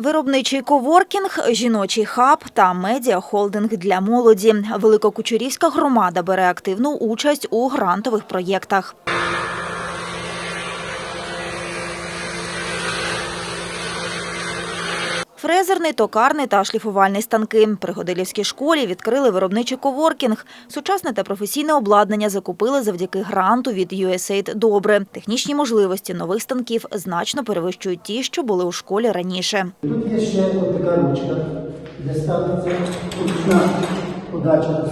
Виробничий коворкінг, жіночий хаб та медіахолдинг для молоді. Великокучурівська громада бере активну участь у грантових проєктах. Фрезерний, токарний та шліфувальний станки. При Годилівській школі відкрили виробничий коворкінг. Сучасне та професійне обладнання закупили завдяки гранту від USAID «Добре». Технічні можливості нових станків значно перевищують ті, що були у школі раніше. Тут є ще от така ручка, де ставиться ручна подача uh,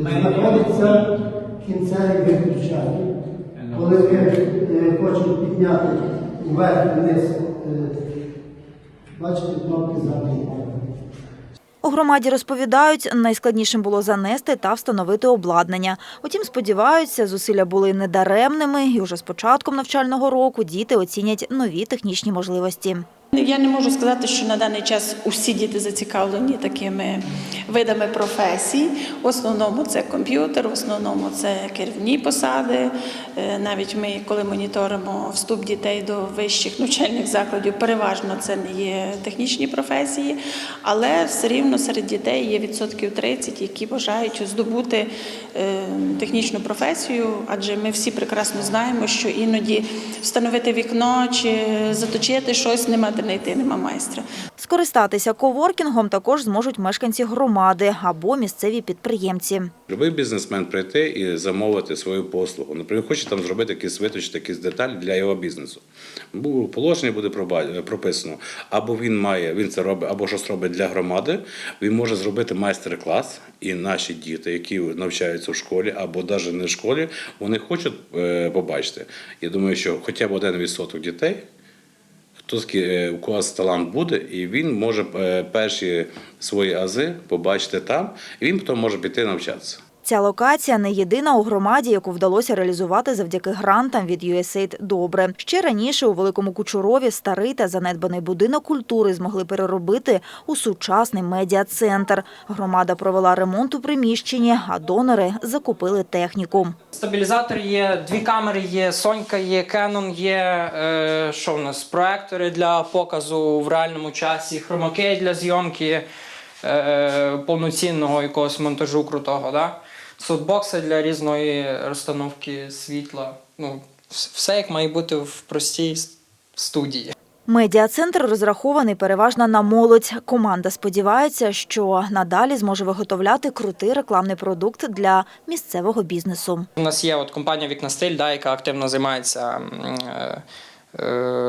Знаходиться кінцевий виключатель. Коли ви е, хочете підняти е, бачите кнопки. У громаді розповідають, найскладнішим було занести та встановити обладнання. Утім, сподіваються, зусилля були недаремними, і уже з початком навчального року діти оцінять нові технічні можливості. Я не можу сказати, що на даний час усі діти зацікавлені такими видами професій. В основному це комп'ютер, в основному це керівні посади. Е, Навіть ми, коли моніторимо вступ дітей до вищих навчальних закладів, переважно це не є технічні професії, але все рівно серед дітей є відсотків 30, які бажають здобути е, технічну професію, адже ми всі прекрасно знаємо, що іноді встановити вікно чи заточити щось нема де знайти, нема майстра. Скористатися коворкінгом також зможуть мешканці громади або місцеві підприємці. Любий бізнесмен прийти і замовити свою послугу. Наприклад, хоче там зробити якісь виточити якісь деталі для його бізнесу. Положення буде прописано. Або він має, він це робить, або щось робить для громади. Він може зробити майстер-клас, і наші діти, які навчаються в школі, або навіть не в школі, вони хочуть е, побачити. Я думаю, що хоча б один відсоток дітей. Хтось е, у когось талант буде, і він може е, перші свої ази побачити там, і він потім може піти навчатися. Ця локація не єдина у громаді, яку вдалося реалізувати завдяки грантам від USAID «Добре». Ще раніше у Великому Кучурові старий та занедбаний будинок культури змогли переробити у сучасний медіа-центр. Громада провела ремонт у приміщенні, а донори закупили техніку. Стабілізатор є, дві камери є, Сонька є, Canon є. Е, що в нас? Проектори для показу в реальному часі, хромакей для зйомки е, повноцінного якогось монтажу крутого. Да? Софтбокси для різної розстановки світла. Ну, все як має бути в простій студії. Медіа-центр розрахований переважно на молодь. Команда сподівається, що надалі зможе виготовляти крутий рекламний продукт для місцевого бізнесу. У нас є от компанія Вікна Стиль, да, яка активно займається е,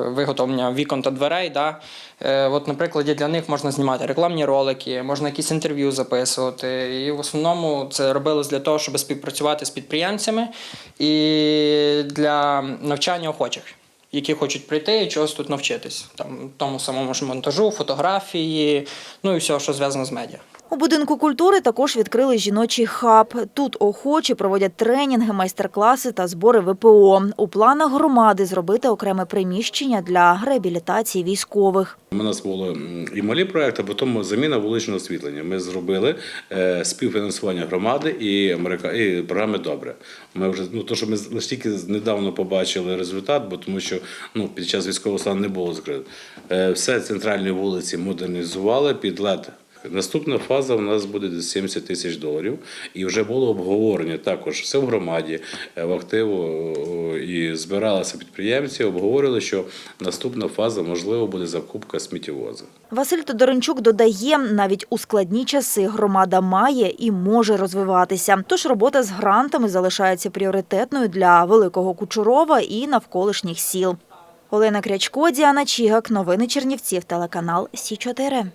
виготовленням вікон та дверей. Да. Е, От, наприклад, для них можна знімати рекламні ролики, можна якісь інтерв'ю записувати. І в основному це робилось для того, щоб співпрацювати з підприємцями і для навчання охочих. Які хочуть прийти і чогось тут навчитись, там тому самому ж монтажу, фотографії, ну і все, що зв'язано з медіа. У будинку культури також відкрили жіночий хаб. Тут охочі проводять тренінги, майстер-класи та збори ВПО. У планах громади зробити окреме приміщення для реабілітації військових. У нас було і малі проекти, а потім заміна вуличного освітлення. Ми зробили е, співфінансування громади і Америка і програми Добре. Ми вже ну то, що ми тільки недавно побачили результат, бо тому що ну під час військового стану не було закрито. Е, все центральні вулиці модернізували під лед. Наступна фаза у нас буде десь 70 тисяч доларів, і вже було обговорення також все в громаді, е, в активу і збиралися підприємці, обговорили, що наступна фаза можливо буде закупка сміттєвоза. Василь Тодоренчук додає, навіть у складні часи громада має і може розвиватися. Тож робота з грантами залишається пріоритетною для Великого Кучурова і навколишніх сіл. Олена Крячко, Діана Чігак. Новини Чернівців. Телеканал Сі 4